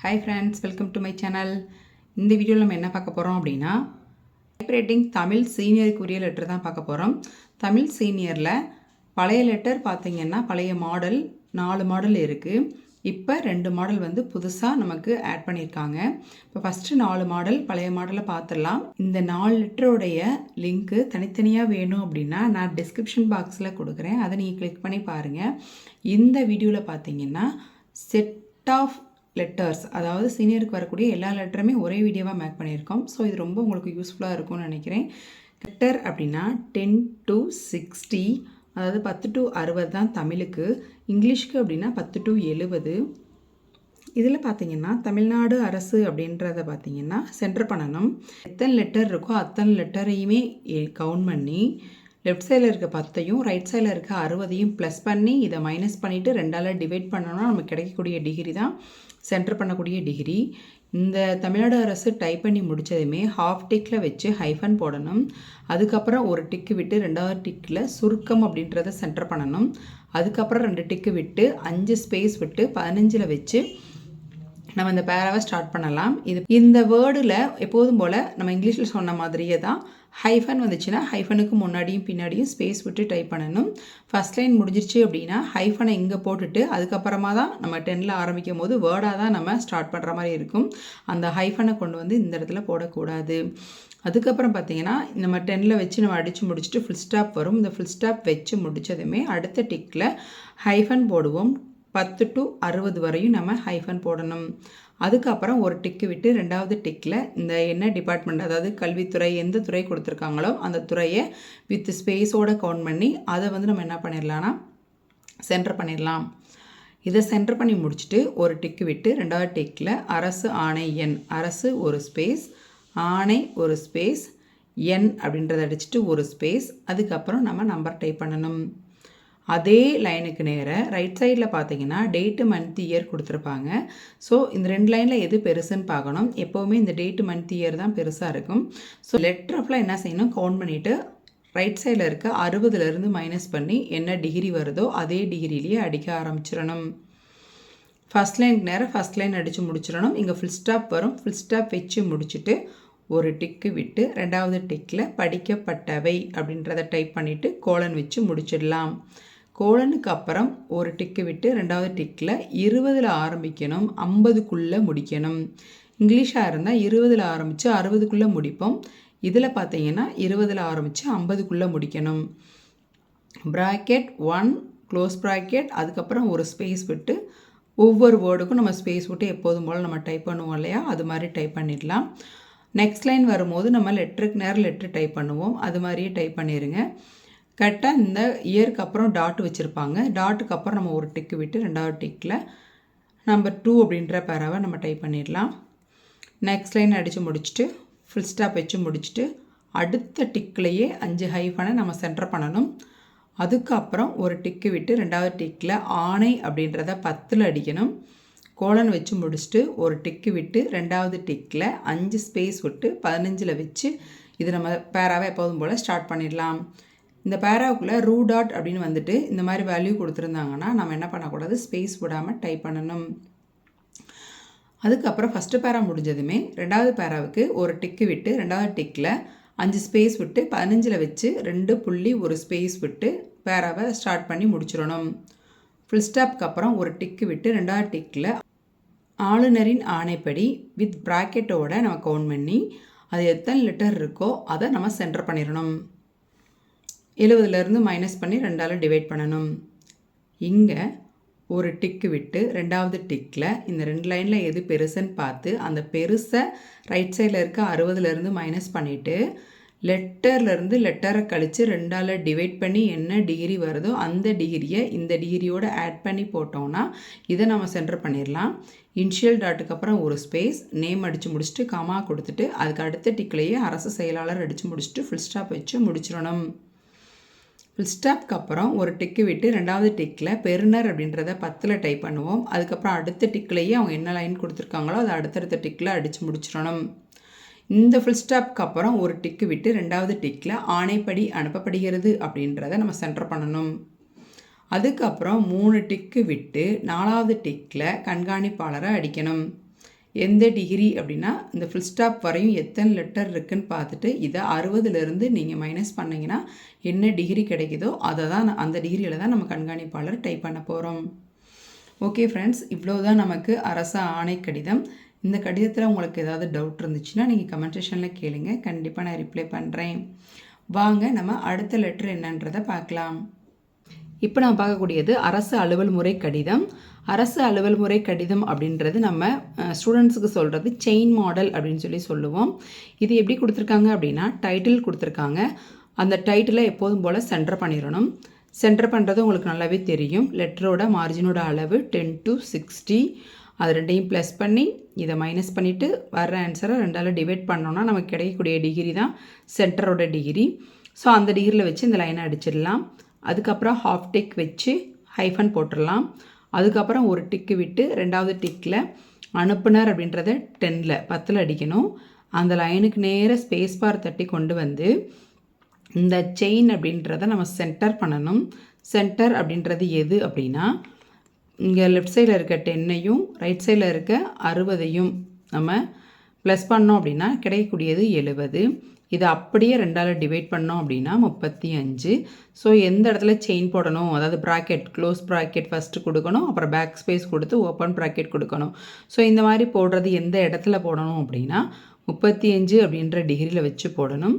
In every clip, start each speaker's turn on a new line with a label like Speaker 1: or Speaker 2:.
Speaker 1: Hi friends welcome to my channel இந்த வீடியோவில் நம்ம என்ன பார்க்க போகிறோம் அப்படின்னா டைப்ரைட்டிங் தமிழ் சீனியருக்குரிய லெட்டர் தான் பார்க்க போகிறோம் தமிழ் சீனியரில் பழைய லெட்டர் பார்த்திங்கன்னா பழைய மாடல் நாலு மாடல் இருக்குது இப்போ ரெண்டு மாடல் வந்து புதுசாக நமக்கு ஆட் பண்ணியிருக்காங்க இப்போ ஃபஸ்ட்டு நாலு மாடல் பழைய மாடலை பார்த்துடலாம். இந்த நாலு லெட்டருடைய லிங்க்கு தனித்தனியாக வேணும் அப்படின்னா நான் டிஸ்கிரிப்ஷன் பாக்ஸில் கொடுக்குறேன். அதை நீங்கள் கிளிக் பண்ணி பாருங்கள் இந்த வீடியோவில் பார்த்தீங்கன்னா செட் ஆஃப் லெட்டர்ஸ் அதாவது சீனியருக்கு வரக்கூடிய எல்லா லெட்டருமே ஒரே வீடியோவாக மேக் பண்ணியிருக்கோம். ஸோ இது ரொம்ப உங்களுக்கு யூஸ்ஃபுல்லாக இருக்கும்னு நினைக்கிறேன். லெட்டர் அப்படின்னா டென் டு சிக்ஸ்டி அதாவது பத்து டு அறுபது தான் தமிழுக்கு. இங்கிலீஷ்க்கு அப்படின்னா பத்து டு எழுபது. இதில் பார்த்தீங்கன்னா தமிழ்நாடு அரசு அப்படின்றத பார்த்தீங்கன்னா சென்டர் பண்ணணும். எத்தனை லெட்டர் இருக்கோ அத்தனை லெட்டரையுமே கவுண்ட் பண்ணி லெஃப்ட் சைடில் இருக்க பத்தையும் ரைட் சைடில் இருக்க அறுபதையும் ப்ளஸ் பண்ணி இதை மைனஸ் பண்ணிவிட்டு ரெண்டால் டிவைட் பண்ணோன்னா நமக்கு கிடைக்கக்கூடிய டிகிரி தான். சென்டர் பண்ணக்கூடிய டிகிரி இந்த தமிழ்நாடு அரசு டைப் பண்ணி முடித்ததுமே ஹாஃப் டிக்கில் வச்சு ஹைஃபன் போடணும். அதுக்கப்புறம் ஒரு டிக்கு விட்டு ரெண்டாவது டிக்கில் சுருக்கம் அப்படின்றத சென்டர் பண்ணணும். அதுக்கப்புறம் ரெண்டு டிக்கு விட்டு அஞ்சு ஸ்பேஸ் விட்டு பதினஞ்சில் வச்சு நம்ம இந்த பேராவை ஸ்டார்ட் பண்ணலாம். இது இந்த வேர்டில் எப்போதும் போல் நம்ம இங்கிலீஷில் சொன்ன மாதிரியே தான் ஹைஃபன் வந்துச்சுன்னா ஹைஃபனுக்கு முன்னாடியும் பின்னாடியும் ஸ்பேஸ் விட்டு டைப் பண்ணணும். ஃபஸ்ட் லைன் முடிஞ்சிருச்சு அப்படின்னா ஹைஃபனை இங்கே போட்டுட்டு அதுக்கப்புறமா தான் நம்ம டென்னில் ஆரம்பிக்கும் போது வேர்டாக தான் நம்ம ஸ்டார்ட் பண்ணுற மாதிரி இருக்கும். அந்த ஹைஃபனை கொண்டு வந்து இந்த இடத்துல போடக்கூடாது. அதுக்கப்புறம் பார்த்தீங்கன்னா நம்ம டென்னில் வச்சு நம்ம அடித்து முடிச்சுட்டு ஃபுல் ஸ்டாப் வரும். இந்த ஃபுல் ஸ்டாப் வச்சு முடித்ததுமே அடுத்த டிக்கில் ஹைஃபன் போடுவோம். பத்து டு அறுபது வரையும் நம்ம ஹைஃபன் போடணும். அதுக்கப்புறம் ஒரு டிக்கு விட்டு ரெண்டாவது டிக்கில் இந்த என்ன டிபார்ட்மெண்ட் அதாவது கல்வித்துறை எந்த துறை கொடுத்துருக்காங்களோ அந்த துறையை வித் ஸ்பேஸோடு கவுண்ட் பண்ணி அதை வந்து நம்ம என்ன பண்ணிடலான்னா சென்டர் பண்ணிடலாம் இதை சென்டர் பண்ணி முடிச்சுட்டு ஒரு டிக்கு விட்டு ரெண்டாவது டிக்கில் அரசு ஆணை எண் அரசு ஒரு ஸ்பேஸ் ஆணை ஒரு ஸ்பேஸ் எண் அப்படின்றத அடிச்சுட்டு ஒரு ஸ்பேஸ் அதுக்கப்புறம் நம்ம நம்பர் டைப் பண்ணணும். அதே லைனுக்கு நேராக ரைட் சைடில் பார்த்தீங்கன்னா டேட்டு மந்த் இயர் கொடுத்துருப்பாங்க. ஸோ இந்த ரெண்டு லைனில் எது பெருசுன்னு பார்க்கணும். எப்போவுமே இந்த டேட்டு மந்த் இயர் தான் பெருசாக இருக்கும். ஸோ லெட்டர் ஆஃப்லாம் என்ன செய்யணும்? கவுண்ட் பண்ணிவிட்டு ரைட் சைடில் இருக்க அறுபதுலேருந்து மைனஸ் பண்ணி என்ன டிகிரி வருதோ அதே டிகிரிலேயே அடிக்க ஆரம்பிச்சிடணும். ஃபஸ்ட் லைனுக்கு நேரம் ஃபஸ்ட் லைன் அடித்து முடிச்சிடணும். இங்கே ஃபுல் ஸ்டாப் வரும். ஃபுல் ஸ்டாப் வச்சு முடிச்சுட்டு ஒரு டிக்கு விட்டு ரெண்டாவது டிக்கில் படிக்கப்பட்டவை அப்படின்றத டைப் பண்ணிவிட்டு கோலன் வச்சு முடிச்சிடலாம். கோலனுக்கு அப்புறம் ஒரு டிக்கு விட்டு ரெண்டாவது டிக்கில் இருபதில் ஆரம்பிக்கணும் ஐம்பதுக்குள்ளே முடிக்கணும். இங்கிலீஷாக இருந்தால் இருபதில் ஆரம்பித்து அறுபதுக்குள்ளே முடிப்போம். இதில் பார்த்தீங்கன்னா இருபதில் ஆரம்பித்து ஐம்பதுக்குள்ளே முடிக்கணும். ப்ராக்கெட் ஒன் க்ளோஸ் ப்ராக்கெட் அதுக்கப்புறம் ஒரு ஸ்பேஸ் விட்டு ஒவ்வொரு வேர்டுக்கும் நம்ம ஸ்பேஸ் விட்டு எப்போதும் போல் நம்ம டைப் பண்ணுவோம் இல்லையா? அது மாதிரி டைப் பண்ணிடலாம். நெக்ஸ்ட் லைன் வரும்போது நம்ம லெட்டருக்கு நேரம் லெட்ரு டைப் பண்ணுவோம். அது மாதிரியே டைப் பண்ணிடுங்க கரெக்டாக இந்த இயருக்கு அப்புறம் டாட் வச்சுருப்பாங்க. டாட்டுக்கு அப்புறம் நம்ம ஒரு டிக்கு விட்டு ரெண்டாவது டிக்கில் நம்பர் டூ அப்படின்ற பேராவை நம்ம டைப் பண்ணிடலாம். நெக்ஸ்ட் லைன் அடித்து முடிச்சுட்டு ஃபுல் ஸ்டாப் வச்சு முடிச்சுட்டு அடுத்த டிக்லேயே அஞ்சு ஹைஃபனை நம்ம சென்டர் பண்ணணும். அதுக்கப்புறம் ஒரு டிக்கு விட்டு ரெண்டாவது டிக்கில் ஆணை அப்படின்றத பத்தில் அடிக்கணும். கோலன் வச்சு முடிச்சுட்டு ஒரு டிக்கு விட்டு ரெண்டாவது டிக்கில் அஞ்சு ஸ்பேஸ் விட்டு பதினஞ்சில் வச்சு இது நம்ம பேராவை எப்போதும் போல் ஸ்டார்ட் பண்ணிடலாம். இந்த பேராவுக்குள்ளே ரூ டாட் அப்படின்னு வந்துட்டு இந்த மாதிரி வேல்யூ கொடுத்துருந்தாங்கன்னா நம்ம என்ன பண்ணக்கூடாது? ஸ்பேஸ் விடாமல் டைப் பண்ணணும். அதுக்கப்புறம் ஃபஸ்ட்டு பேரா முடிஞ்சதுமே ரெண்டாவது பேராவுக்கு ஒரு டிக்கு விட்டு ரெண்டாவது டிக்கில் அஞ்சு ஸ்பேஸ் விட்டு பதினஞ்சில் வச்சு ரெண்டு புள்ளி ஒரு ஸ்பேஸ் விட்டு பேராவை ஸ்டார்ட் பண்ணி முடிச்சிடணும். ஃபுல் ஸ்டாப்க்கு அப்புறம் ஒரு டிக்கு விட்டு ரெண்டாவது டிக்கில் ஆளுநரின் ஆணைப்படி வித் ப்ராக்கெட்டோட நம்ம கவுண்ட் பண்ணி அது எத்தனை லிட்டர் இருக்கோ அதை நம்ம சென்டர் பண்ணிடணும். எழுபதுலேருந்து மைனஸ் பண்ணி ரெண்டால் டிவைட் பண்ணணும். இங்கே ஒரு டிக்கு விட்டு ரெண்டாவது டிக்கில் இந்த ரெண்டு லைனில் எது பெருசுன்னு பார்த்து அந்த பெருசை ரைட் சைடில் இருக்க அறுபதுலேருந்து மைனஸ் பண்ணிவிட்டு லெட்டர்லேருந்து லெட்டரை கழித்து ரெண்டால் டிவைட் பண்ணி என்ன டிகிரி வருதோ அந்த டிகிரியை இந்த டிகிரியோடு ஆட் பண்ணி போட்டோம்னா இதை நம்ம சென்டர் பண்ணிடலாம் இன்ஷியல் டாட்டுக்கு அப்புறம் ஒரு ஸ்பேஸ் நேம் அடித்து முடிச்சுட்டு கமா கொடுத்துட்டு அதுக்கு அடுத்த டிக்கிலேயே அரசு செயலாளர் அடித்து முடிச்சுட்டு ஃபுல் ஸ்டாப் வச்சு முடிச்சிடணும். ஃபுல் ஸ்டாப்க்கு அப்புறம் ஒரு டிக்கு விட்டு ரெண்டாவது டிக்கில் பெருனர் அப்படின்றத பத்தில் டைப் பண்ணுவோம். அதுக்கப்புறம் அடுத்த டிக்லேயே அவங்க என்ன லைன் கொடுத்துருக்காங்களோ அதை அடுத்தடுத்த டிக்கில் அடித்து முடிச்சிடணும். இந்த ஃபுல் ஸ்டாப்க்கு அப்புறம் ஒரு டிக்கு விட்டு ரெண்டாவது டிக்கில் ஆணைப்படி அனுப்பப்படுகிறது அப்படின்றத நம்ம சென்டர் பண்ணணும். அதுக்கப்புறம் மூணு டிக்கு விட்டு நாலாவது டிக்கில் கண்காணிப்பாளரை அடிக்கணும். எந்த டிகிரி அப்படின்னா இந்த ஃபுல் ஸ்டாப் வரையும் எத்தனை லெட்டர் இருக்குன்னு பார்த்துட்டு இதை அறுபதுலேருந்து நீங்கள் மைனஸ் பண்ணிங்கன்னா என்ன டிகிரி கிடைக்குதோ அதை தான் அந்த டிகிரியில் தான் நம்ம கண்காணிப்பாளர் டைப் பண்ண போகிறோம் ஓகே ஃப்ரெண்ட்ஸ் இவ்வளோ தான் நமக்கு அரச ஆணை கடிதம். இந்த கடிதத்தில் உங்களுக்கு ஏதாவது டவுட் இருந்துச்சுன்னா நீங்கள் கமெண்ட் செஷனில் கேளுங்க. கண்டிப்பாக நான் ரிப்ளை பண்ணுறேன் வாங்க நம்ம அடுத்த லெட்ரு என்னன்றதை பார்க்கலாம். இப்போ நம்ம பார்க்கக்கூடியது அரசு அலுவல் முறை கடிதம். அரசு அலுவல் முறை கடிதம் அப்படின்றது நம்ம ஸ்டூடெண்ட்ஸுக்கு சொல்கிறது செயின் மாடல் அப்படின்னு சொல்லி சொல்லுவோம். இது எப்படி கொடுத்துருக்காங்க அப்படின்னா டைட்டில் கொடுத்துருக்காங்க. அந்த டைட்டிலை எப்போதும் போல் சென்டர் பண்ணிடணும். சென்டர் பண்ணுறது உங்களுக்கு நல்லாவே தெரியும். லெட்டரோட மார்ஜினோட அளவு டென் டு சிக்ஸ்டி அது ரெண்டையும் ப்ளஸ் பண்ணி இதை மைனஸ் பண்ணிவிட்டு வர்ற ஆன்சரை ரெண்டால் டிவைட் பண்ணோன்னா நமக்கு கிடைக்கக்கூடிய டிகிரி தான் சென்டரோட டிகிரி ஸோ அந்த டிகிரியில் வச்சு இந்த லைனை அடிச்சிடலாம். அதுக்கப்புறம் ஹாஃப் டிக் வச்சு ஹைஃபன் போட்டுடலாம். அதுக்கப்புறம் ஒரு டிக்கு விட்டு ரெண்டாவது டிக்கில் அனுப்புனர் அப்படின்றத டென்னில் பத்தில் அடிக்கணும். அந்த லைனுக்கு நேராக ஸ்பேஸ் பார் தட்டி கொண்டு வந்து இந்த செயின் அப்படின்றத நம்ம சென்டர் பண்ணணும். சென்டர் அப்படின்றது எது அப்படின்னா இங்கே லெஃப்ட் சைடில் இருக்க டென்னையும் ரைட் சைடில் இருக்க அறுபதையும் நம்ம ப்ளஸ் பண்ணோம் அப்படின்னா கிடைக்கக்கூடியது எழுபது. இதை அப்படியே ரெண்டால் டிவைட் பண்ணோம் அப்படின்னா முப்பத்தி அஞ்சு. ஸோ எந்த இடத்துல செயின் போடணும்? அதாவது ப்ராக்கெட் க்ளோஸ் ப்ராக்கெட் ஃபஸ்ட்டு கொடுக்கணும் அப்புறம் பேக் ஸ்பேஸ் கொடுத்து ஓப்பன் ப்ராக்கெட் கொடுக்கணும். ஸோ இந்த மாதிரி போடுறது எந்த இடத்துல போடணும் அப்படின்னா முப்பத்தி அஞ்சு அப்படின்ற டிகிரியில் வச்சு போடணும்.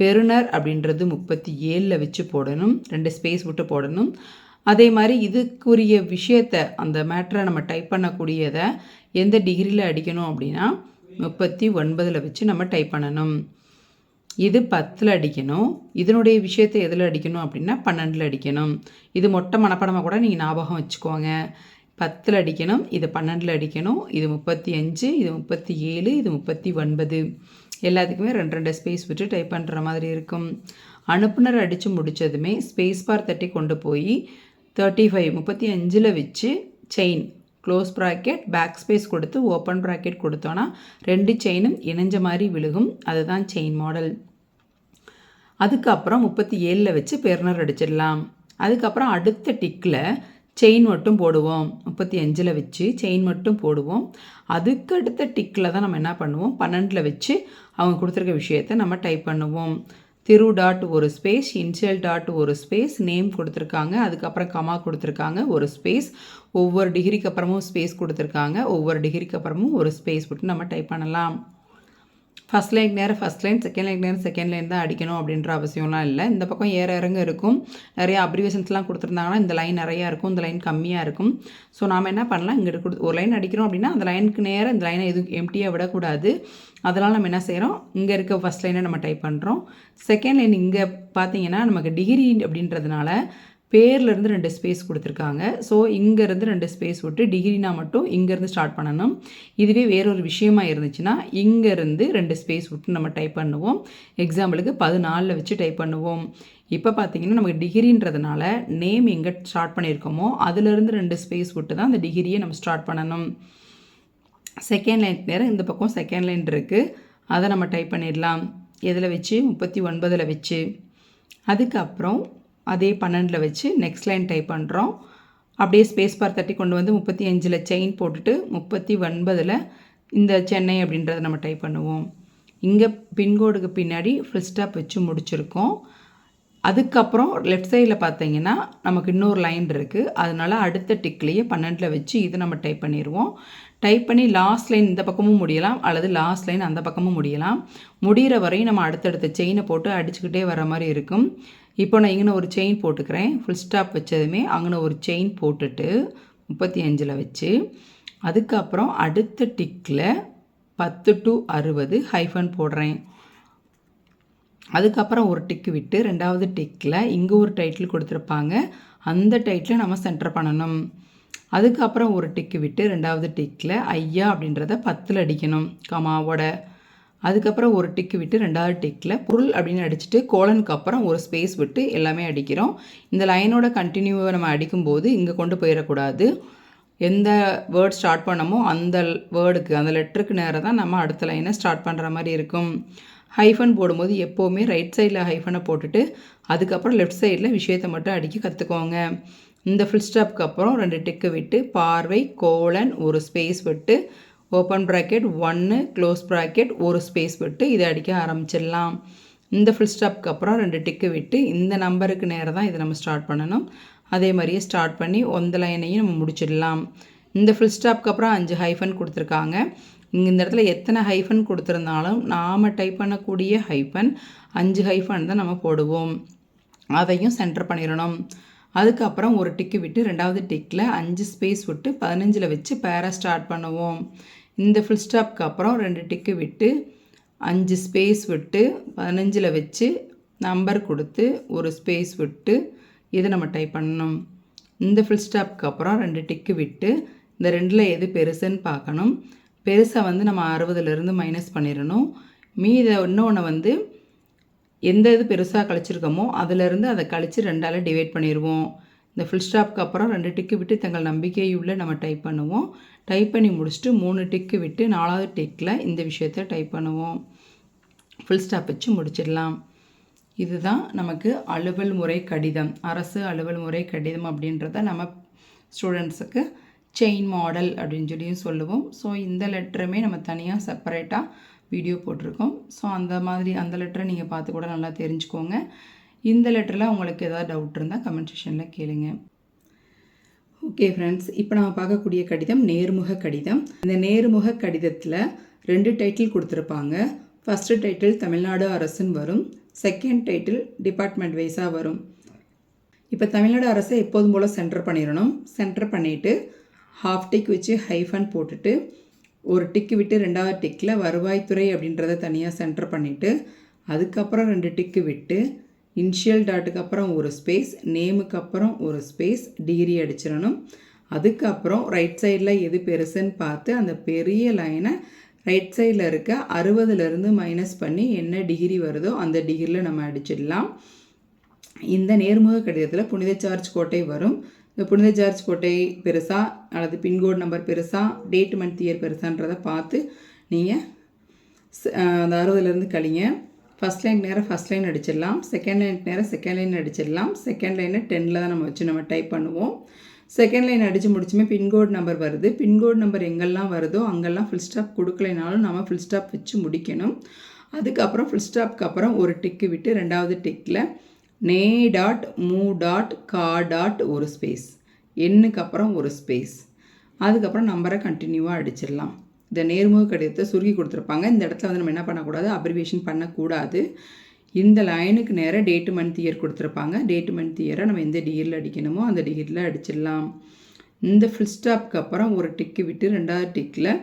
Speaker 1: பெருனர் அப்படின்றது முப்பத்தி ஏழில் வச்சு போடணும். ரெண்டு ஸ்பேஸ் விட்டு போடணும். அதே மாதிரி இதுக்குரிய விஷயத்தை அந்த மேட்ரை நம்ம டைப் பண்ணக்கூடியதை எந்த டிகிரியில் அடிக்கணும் அப்படின்னா முப்பத்தி ஒன்பதில் வச்சு நம்ம டைப் பண்ணணும். இது பத்தில் அடிக்கணும். இதனுடைய விஷயத்தை எதில் அடிக்கணும் அப்படின்னா பன்னெண்டில் அடிக்கணும். இது மொட்டை மனப்படமாக கூட நீங்கள் ஞாபகம் வச்சுக்கோங்க. பத்தில் அடிக்கணும் இது பன்னெண்டில் அடிக்கணும் இது முப்பத்தி அஞ்சு இது முப்பத்தி ஏழு இது முப்பத்தி ஒன்பது. எல்லாத்துக்குமே ரெண்டு ரெண்டு ஸ்பேஸ் விட்டு டைப் பண்ணுற மாதிரி இருக்கும். அனுப்புனர் அடித்து முடித்ததுமே ஸ்பேஸ் பார் தட்டி கொண்டு போய் தேர்ட்டி ஃபைவ் முப்பத்தி அஞ்சில் வச்சு chain close bracket back space கொடுத்து ஓப்பன் ப்ராக்கெட் கொடுத்தோன்னா ரெண்டு செயினும் இணைஞ்ச மாதிரி விழுகும். அதுதான் செயின் மாடல் அதுக்கப்புறம் முப்பத்தி ஏழில் வச்சு பெர்னர் அடிச்சிடலாம். அதுக்கப்புறம் அடுத்த டிக்கில் செயின் மட்டும் போடுவோம். முப்பத்தி அஞ்சில் வச்சு செயின் மட்டும் போடுவோம். அதுக்கு அடுத்த டிக்கில் தான் நம்ம என்ன பண்ணுவோம்? பன்னெண்டில் வச்சு அவங்க கொடுத்துருக்க விஷயத்தை நம்ம டைப் பண்ணுவோம். திரு டாட் ஒரு ஸ்பேஸ் இன்சியல் டாட் ஒரு ஸ்பேஸ் நேம் கொடுத்துருக்காங்க. அதுக்கப்புறம் கமா கொடுத்துருக்காங்க ஒரு ஸ்பேஸ். ஒவ்வொரு டிகிரிக்கு அப்புறமும் ஸ்பேஸ் கொடுத்துருக்காங்க. ஒவ்வொரு டிகிரிக்கு அப்புறமும் ஒரு ஸ்பேஸ் விட்டு நம்ம டைப் பண்ணலாம். ஃபஸ்ட் லைன் நேரம் ஃபஸ்ட் லைன் செகண்ட் லைன் நேரம் செகண்ட் லைன் தான் அடிக்கணும் அப்படின்ற அவசியம்லாம் இல்லை. இந்த பக்கம் ஏற இறங்க இருக்கும். நிறைய அப்ரிவேஷன்ஸ்லாம் கொடுத்துருந்தாங்கன்னா இந்த லைன் நிறையா இருக்கும் இந்த லைன் கம்மியாக இருக்கும். ஸோ நாம் என்ன பண்ணலாம்? இங்கிட்டு கொடுத்து ஒரு லைன் அடிக்கிறோம் அப்படின்னா அந்த லைனுக்கு நேரம் இந்த லைனை எதுவும் எம்டியாக விடக்கூடாது. அதனால் நம்ம என்ன செய்கிறோம் இங்கே இருக்க ஃபஸ்ட் லைனை நம்ம டைப் பண்ணுறோம் செகண்ட் லைன் இங்கே பார்த்தீங்கன்னா நமக்கு டிகிரி அப்படின்றதுனால பேர்லேருந்து ரெண்டு ஸ்பேஸ் கொடுத்துருக்காங்க. ஸோ இங்கேருந்து ரெண்டு ஸ்பேஸ் விட்டு டிகிரினா மட்டும் இங்கேருந்து ஸ்டார்ட் பண்ணணும். இதுவே வேறொரு விஷயமா இருந்துச்சுன்னா இங்கேருந்து ரெண்டு ஸ்பேஸ் விட்டு நம்ம டைப் பண்ணுவோம். எக்ஸாம்பிளுக்கு பதினாலில் வச்சு டைப் பண்ணுவோம். இப்போ பார்த்தீங்கன்னா நமக்கு டிகிரின்றதுனால நேம் எங்கே ஸ்டார்ட் பண்ணியிருக்கோமோ அதுலேருந்து ரெண்டு ஸ்பேஸ் விட்டு தான் அந்த டிகிரியை நம்ம ஸ்டார்ட் பண்ணணும். செகண்ட் லைன் நேரம் இந்த பக்கம் செகண்ட் லைன் இருக்குது அதை நம்ம டைப் பண்ணிடலாம். எதில் வச்சு? முப்பத்தி ஒன்பதில் வச்சு. அதுக்கப்புறம் அதே பன்னெண்டில் வச்சு நெக்ஸ்ட் லைன் டைப் பண்ணுறோம் அப்படியே ஸ்பேஸ் பார் தட்டி கொண்டு வந்து முப்பத்தி அஞ்சில் செயின் போட்டுட்டு முப்பத்தி ஒன்பதில் இந்த சென்னை அப்படின்றத நம்ம டைப் பண்ணுவோம். இங்கே பின்கோடுக்கு பின்னாடி ஃபுல் ஸ்டாப் வச்சு முடிச்சிருக்கோம். அதுக்கப்புறம் லெஃப்ட் சைடில் பார்த்தீங்கன்னா நமக்கு இன்னொரு லைன் இருக்குது அதனால் அடுத்த டிக்லேயே பன்னெண்டில் வச்சு இது நம்ம டைப் பண்ணிடுவோம். டைப் பண்ணி லாஸ்ட் லைன் இந்த பக்கமும் முடியலாம் அல்லது லாஸ்ட் லைன் அந்த பக்கமும் முடியலாம். முடிகிற வரையும் நம்ம அடுத்தடுத்த செயினை போட்டு அடிச்சுக்கிட்டே வர மாதிரி இருக்கும். இப்போ நான் இங்கே ஒரு செயின் போட்டுக்கிறேன். ஃபுல் ஸ்டாப் வச்சதுமே அங்கே ஒரு செயின் போட்டுட்டு முப்பத்தி அஞ்சில் வச்சு அதுக்கப்புறம் அடுத்த டிக்கில் பத்து டு அறுபது ஹைஃபன் போடுறேன். அதுக்கப்புறம் ஒரு டிக்கு விட்டு ரெண்டாவது டிக்கில் இங்கே ஒரு டைட்டில் கொடுத்துருப்பாங்க. அந்த டைட்டில் நம்ம சென்டர் பண்ணணும். அதுக்கப்புறம் ஒரு டிக்கு விட்டு ரெண்டாவது டிக்கில் ஐயா அப்படின்றத பத்தில் அடிக்கணும் கமாவோட அதுக்கப்புறம் ஒரு டிக்கு விட்டு ரெண்டாவது டிக்கில் பொருள் அப்படின்னு அடிச்சுட்டு கோலனுக்கு அப்புறம் ஒரு ஸ்பேஸ் விட்டு எல்லாமே அடிக்கிறோம். இந்த லைனோட கண்டினியூவை நம்ம அடிக்கும்போது இங்கே கொண்டு போயிடக்கூடாது. எந்த வேர்ட் ஸ்டார்ட் பண்ணமோ அந்த வேர்டுக்கு அந்த லெட்டருக்கு நேரம் தான் நம்ம அடுத்த லைனை ஸ்டார்ட் பண்ணுற மாதிரி இருக்கும். ஹைஃபன் போடும்போது எப்போவுமே ரைட் சைடில் ஹைஃபனை போட்டுட்டு அதுக்கப்புறம் லெஃப்ட் சைடில் விஷயத்தை மட்டும் அடிக்க கற்றுக்கோங்க இந்த ஃபுல் ஸ்டாப்க்கு அப்புறம் ரெண்டு டிக்கு விட்டு பார்வை கோலன் ஒரு ஸ்பேஸ் விட்டு ஓப்பன் ப்ராக்கெட் ஒன்று க்ளோஸ் ப்ராக்கெட் ஒரு ஸ்பேஸ் விட்டு இதை அடிக்க ஆரம்பிச்சிடலாம். இந்த ஃபுல் ஸ்டாப்க்கு அப்புறம் ரெண்டு டிக்கு விட்டு இந்த நம்பருக்கு நேரம் தான் இதை நம்ம ஸ்டார்ட் பண்ணணும். அதே மாதிரியே ஸ்டார்ட் பண்ணி ஒந்த லைனையும் நம்ம முடிச்சிடலாம். இந்த ஃபுல் ஸ்டாப்க்கு அப்புறம் அஞ்சு ஹைஃபன் கொடுத்துருக்காங்க. இங்கே இந்த இடத்துல எத்தனை ஹைஃபன் கொடுத்துருந்தாலும் நாம் டைப் பண்ணக்கூடிய ஹைஃபன் அஞ்சு ஹைஃபன் தான் நம்ம போடுவோம். அதையும் சென்டர் பண்ணிடணும். அதுக்கப்புறம் ஒரு டிக்கு விட்டு ரெண்டாவது டிக்கில் அஞ்சு ஸ்பேஸ் விட்டு பதினஞ்சில் வச்சு பேரை ஸ்டார்ட் பண்ணுவோம். இந்த ஃபுல் ஸ்டாப்க்கு அப்புறம் ரெண்டு டிக்கு விட்டு அஞ்சு ஸ்பேஸ் விட்டு பதினஞ்சில் வச்சு நம்பர் கொடுத்து ஒரு ஸ்பேஸ் விட்டு இதை நம்ம டைப் பண்ணணும். இந்த ஃபுல் ஸ்டாப்க்கு அப்புறம் ரெண்டு டிக்கு விட்டு இந்த ரெண்டில் எது பெருசுன்னு பார்க்கணும். பெருசை வந்து நம்ம அறுபதுலேருந்து மைனஸ் பண்ணிடணும். மீத இன்னொன்று வந்து எந்த இது பெருசாக கழிச்சிருக்கோமோ அதிலிருந்து அதை கழித்து ரெண்டால் டிவைட் பண்ணிடுவோம் இந்த ஃபுல் ஸ்டாப்க்கு அப்புறம் ரெண்டு டிக்கு விட்டு தங்கள் நம்பிக்கையுள்ள நம்ம டைப் பண்ணுவோம். டைப் பண்ணி முடிச்சுட்டு மூணு டிக்கு விட்டு நாலாவது டிக்கில் இந்த விஷயத்த டைப் பண்ணுவோம். ஃபுல் ஸ்டாப் வச்சு முடிச்சிடலாம். இதுதான் நமக்கு அலுவல் முறை கடிதம். அரசு அலுவல் முறை கடிதம் அப்படின்றத நம்ம ஸ்டூடெண்ட்ஸுக்கு செயின் மாடல் அப்படின்னு சொல்லியும் சொல்லுவோம். ஸோ இந்த லெட்டருமே நம்ம தனியாக செப்பரேட்டாக வீடியோ போட்டிருக்கோம். ஸோ அந்த மாதிரி அந்த லெட்டரை நீங்கள் பார்த்து கூட நல்லா தெரிஞ்சுக்கோங்க. இந்த லெட்டரில் உங்களுக்கு ஏதாவது டவுட் இருந்தால் கமெண்ட் செஷனில் கேளுங்க. ஓகே ஃப்ரெண்ட்ஸ் இப்போ நம்ம பார்க்கக்கூடிய கடிதம் நேர்முக கடிதம். இந்த நேர்முக கடிதத்தில் ரெண்டு டைட்டில் கொடுத்துருப்பாங்க. ஃபஸ்ட்டு டைட்டில் தமிழ்நாடு அரசுன்னு வரும். செகண்ட் டைட்டில் டிபார்ட்மெண்ட் வைஸாக வரும். இப்போ தமிழ்நாடு அரசை எப்போதும் போல் சென்டர் பண்ணிடணும். சென்டர் பண்ணிவிட்டு ஹாஃப் டேக் வச்சு ஹைஃபன் போட்டுட்டு ஒரு டிக்கு விட்டு ரெண்டாவது டிக்கில் வருவாய்த்துறை அப்படின்றத தனியாக சென்டர் பண்ணிவிட்டு அதுக்கப்புறம் ரெண்டு டிக்கு விட்டு இன்ஷியல் டாட்டுக்கு அப்புறம் ஒரு ஸ்பேஸ் நேமுக்கு அப்புறம் ஒரு ஸ்பேஸ் டிகிரி அடிச்சிடணும். அதுக்கப்புறம் ரைட் சைடில் எது பெருசுன்னு பார்த்து அந்த பெரிய லைனை ரைட் சைடில் இருக்க அறுபதுலேருந்து மைனஸ் பண்ணி என்ன டிகிரி வருதோ அந்த டிகிரியில் நம்ம அடிச்சிடலாம். இந்த நேர்முக கடிதத்தில் புனித சார்ஜ் கோட்டை வரும். இந்த புனித ஜார்ஜ் கோட்டை பெருசாக அல்லது பின்கோட் நம்பர் பெருசாக டேட் மந்த் இயர் பெருசான்றதை பார்த்து நீங்கள் அந்த அறுபதுலேருந்து கழிங்க. ஃபஸ்ட் லைன் நேரம் ஃபஸ்ட் லைன் அடிச்சிடலாம். செகண்ட் லைன் நேரம் செகண்ட் லைன் அடிச்சிடலாம். செகண்ட் லைனை டென்னில் தான் நம்ம வச்சு நம்ம டைப் பண்ணுவோம். செகண்ட் லைன் அடித்து முடிச்சுமே பின்கோட் நம்பர் வருது. பின்கோட் நம்பர் எங்கெல்லாம் வருதோ அங்கெல்லாம் ஃபுல் ஸ்டாப் கொடுக்கலைனாலும் நம்ம ஃபுல் ஸ்டாப் வச்சு முடிக்கணும். அதுக்கப்புறம் ஃபுல் ஸ்டாப்க்கு அப்புறம் ஒரு டிக்கு விட்டு ரெண்டாவது டிக்கில் நே டாட் மூ டாட் கா டாட் ஒரு ஸ்பேஸ். எண்ணுக்கு அப்புறம் ஒரு ஸ்பேஸ். அதுக்கப்புறம் நம்பரை கண்டினியூவாக அடிச்சிடலாம். இந்த நேர்முக கடிதத்தை சுருக்கி கொடுத்துருப்பாங்க. இந்த இடத்துல வந்து நம்ம என்ன பண்ணக்கூடாது? அப்ரிவேஷன் பண்ணக்கூடாது. இந்த லைனுக்கு நேராக டேட்டு மந்த் இயர் கொடுத்துருப்பாங்க. டேட்டு மந்த் இயரை நம்ம எந்த டிகிரியில் அடிக்கணுமோ அந்த டிகிரியில் அடிச்சிடலாம். இந்த ஃபுல் ஸ்டாப்க்கு அப்புறம் ஒரு டிக்கு விட்டு ரெண்டாவது டிக்கில்